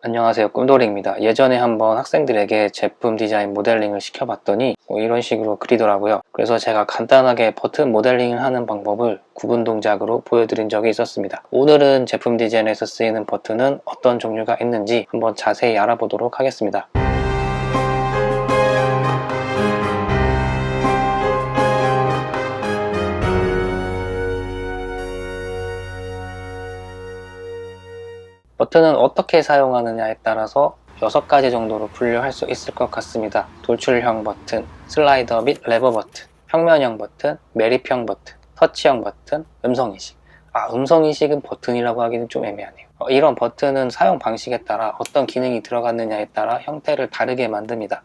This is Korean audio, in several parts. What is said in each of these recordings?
안녕하세요. 꿈돌이입니다. 예전에 한번 학생들에게 제품 디자인 모델링을 시켜봤더니 뭐 이런 식으로 그리더라고요. 그래서 제가 간단하게 버튼 모델링을 하는 방법을 구분 동작으로 보여드린 적이 있었습니다. 오늘은 제품 디자인에서 쓰이는 버튼은 어떤 종류가 있는지 한번 자세히 알아보도록 하겠습니다 버튼은 어떻게 사용하느냐에 따라서 6가지 정도로 분류할 수 있을 것 같습니다. 돌출형 버튼, 슬라이더 및 레버 버튼, 평면형 버튼, 매립형 버튼, 터치형 버튼, 음성인식. 아, 음성인식은 버튼이라고 하기는 좀 애매하네요. 어, 이런 버튼은 사용 방식에 따라 어떤 기능이 들어갔느냐에 따라 형태를 다르게 만듭니다.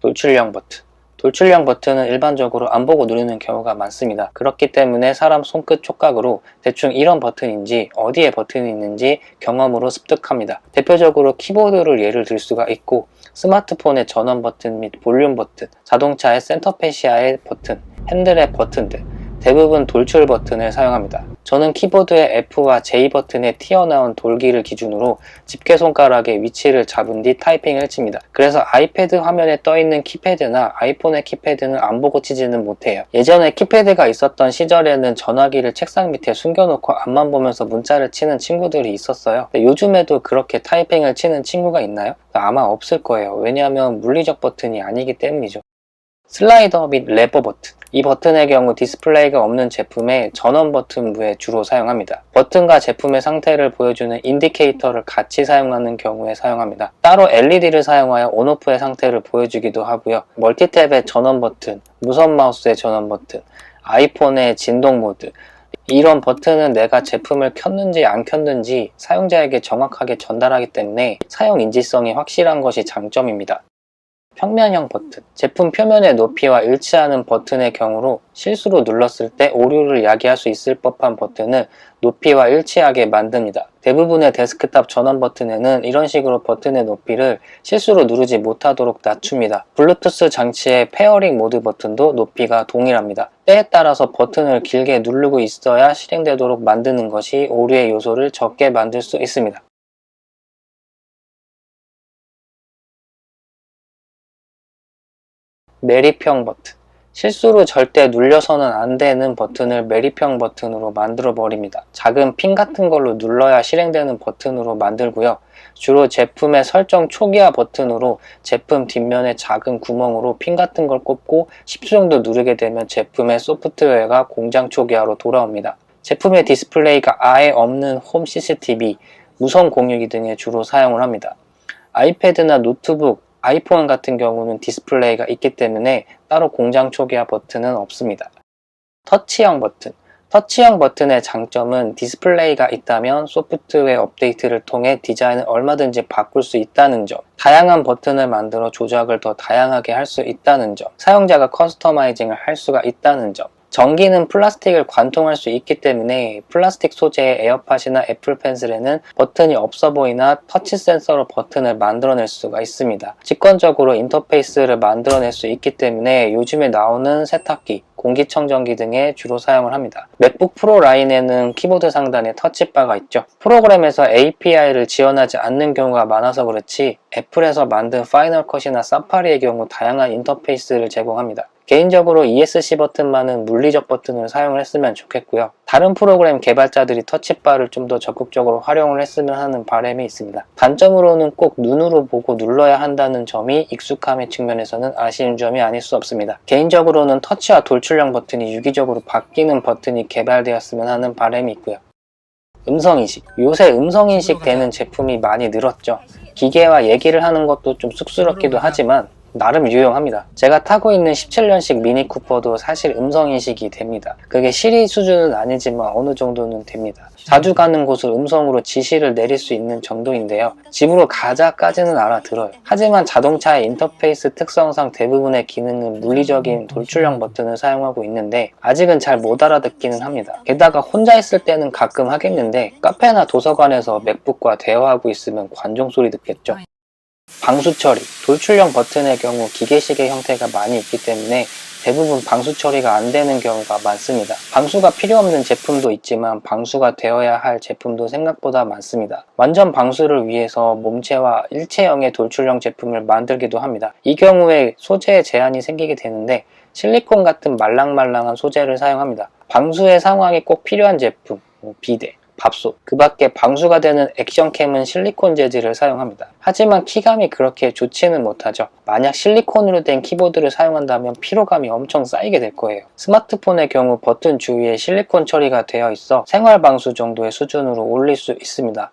돌출형 버튼. 돌출형 버튼은 일반적으로 안 보고 누르는 경우가 많습니다. 그렇기 때문에 사람 손끝 촉각으로 대충 이런 버튼인지 어디에 버튼이 있는지 경험으로 습득합니다. 대표적으로 키보드를 예를 들 수가 있고 스마트폰의 전원 버튼 및 볼륨 버튼, 자동차의 센터페시아의 버튼, 핸들의 버튼 등 대부분 돌출 버튼을 사용합니다. 저는 키보드의 F와 J 버튼에 튀어나온 돌기를 기준으로 집게 손가락의 위치를 잡은 뒤 타이핑을 칩니다. 그래서 아이패드 화면에 떠있는 키패드나 아이폰의 키패드는 안 보고 치지는 못해요. 예전에 키패드가 있었던 시절에는 전화기를 책상 밑에 숨겨놓고 앞만 보면서 문자를 치는 친구들이 있었어요. 요즘에도 그렇게 타이핑을 치는 친구가 있나요? 아마 없을 거예요. 왜냐하면 물리적 버튼이 아니기 때문이죠. 슬라이더 및 레버 버튼 이 버튼의 경우 디스플레이가 없는 제품의 전원 버튼부에 주로 사용합니다. 버튼과 제품의 상태를 보여주는 인디케이터를 같이 사용하는 경우에 사용합니다. 따로 LED를 사용하여 온오프의 상태를 보여주기도 하고요. 멀티탭의 전원 버튼, 무선 마우스의 전원 버튼, 아이폰의 진동 모드 이런 버튼은 내가 제품을 켰는지 안 켰는지 사용자에게 정확하게 전달하기 때문에 사용 인지성이 확실한 것이 장점입니다. 평면형 버튼 제품 표면의 높이와 일치하는 버튼의 경우로 실수로 눌렀을 때 오류를 야기할 수 있을 법한 버튼을 높이와 일치하게 만듭니다. 대부분의 데스크탑 전원 버튼에는 이런 식으로 버튼의 높이를 실수로 누르지 못하도록 낮춥니다. 블루투스 장치의 페어링 모드 버튼도 높이가 동일합니다. 때에 따라서 버튼을 길게 누르고 있어야 실행되도록 만드는 것이 오류의 요소를 적게 만들 수 있습니다. 매립형 버튼 실수로 절대 눌려서는 안 되는 버튼을 매립형 버튼으로 만들어 버립니다. 작은 핀 같은 걸로 눌러야 실행되는 버튼으로 만들고요. 주로 제품의 설정 초기화 버튼으로 제품 뒷면에 작은 구멍으로 핀 같은 걸 꼽고 10초 정도 누르게 되면 제품의 소프트웨어가 공장 초기화로 돌아옵니다. 제품의 디스플레이가 아예 없는 홈 CCTV, 무선 공유기 등에 주로 사용을 합니다. 아이패드나 노트북, 아이폰 같은 경우는 디스플레이가 있기 때문에 따로 공장 초기화 버튼은 없습니다. 터치형 버튼. 터치형 버튼의 장점은 디스플레이가 있다면 소프트웨어 업데이트를 통해 디자인을 얼마든지 바꿀 수 있다는 점, 다양한 버튼을 만들어 조작을 더 다양하게 할 수 있다는 점, 사용자가 커스터마이징을 할 수가 있다는 점, 전기는 플라스틱을 관통할 수 있기 때문에 플라스틱 소재의 에어팟이나 애플 펜슬에는 버튼이 없어 보이나 터치 센서로 버튼을 만들어낼 수가 있습니다. 직관적으로 인터페이스를 만들어낼 수 있기 때문에 요즘에 나오는 세탁기, 공기청정기 등에 주로 사용을 합니다. 맥북 프로 라인에는 키보드 상단에 터치바가 있죠. 프로그램에서 API를 지원하지 않는 경우가 많아서 그렇지 애플에서 만든 파이널 컷이나 사파리의 경우 다양한 인터페이스를 제공합니다. 개인적으로 ESC 버튼만은 물리적 버튼을 사용을 했으면 좋겠고요. 다른 프로그램 개발자들이 터치바를 좀 더 적극적으로 활용을 했으면 하는 바람이 있습니다. 단점으로는 꼭 눈으로 보고 눌러야 한다는 점이 익숙함의 측면에서는 아쉬운 점이 아닐 수 없습니다. 개인적으로는 터치와 돌출형 버튼이 유기적으로 바뀌는 버튼이 개발되었으면 하는 바람이 있고요. 음성인식. 요새 음성인식 되는 제품이 많이 늘었죠. 기계와 얘기를 하는 것도 좀 쑥스럽기도 하지만 나름 유용합니다. 제가 타고 있는 17년식 미니 쿠퍼도 사실 음성 인식이 됩니다. 그게 시리 수준은 아니지만 어느 정도는 됩니다. 자주 가는 곳을 음성으로 지시를 내릴 수 있는 정도인데요. 집으로 가자까지는 알아들어요. 하지만 자동차의 인터페이스 특성상 대부분의 기능은 물리적인 돌출형 버튼을 사용하고 있는데 아직은 잘 못 알아듣기는 합니다. 게다가 혼자 있을 때는 가끔 하겠는데 카페나 도서관에서 맥북과 대화하고 있으면 관종 소리 듣겠죠. 방수 처리, 돌출형 버튼의 경우 기계식의 형태가 많이 있기 때문에 대부분 방수 처리가 안 되는 경우가 많습니다. 방수가 필요 없는 제품도 있지만 방수가 되어야 할 제품도 생각보다 많습니다. 완전 방수를 위해서 몸체와 일체형의 돌출형 제품을 만들기도 합니다. 이 경우에 소재에 제한이 생기게 되는데 실리콘 같은 말랑말랑한 소재를 사용합니다. 방수의 상황이 꼭 필요한 제품, 뭐 비데, 밥솥, 그 밖에 방수가 되는 액션캠은 실리콘 재질을 사용합니다. 하지만 키감이 그렇게 좋지는 못하죠. 만약 실리콘으로 된 키보드를 사용한다면 피로감이 엄청 쌓이게 될 거예요. 스마트폰의 경우 버튼 주위에 실리콘 처리가 되어 있어 생활 방수 정도의 수준으로 올릴 수 있습니다.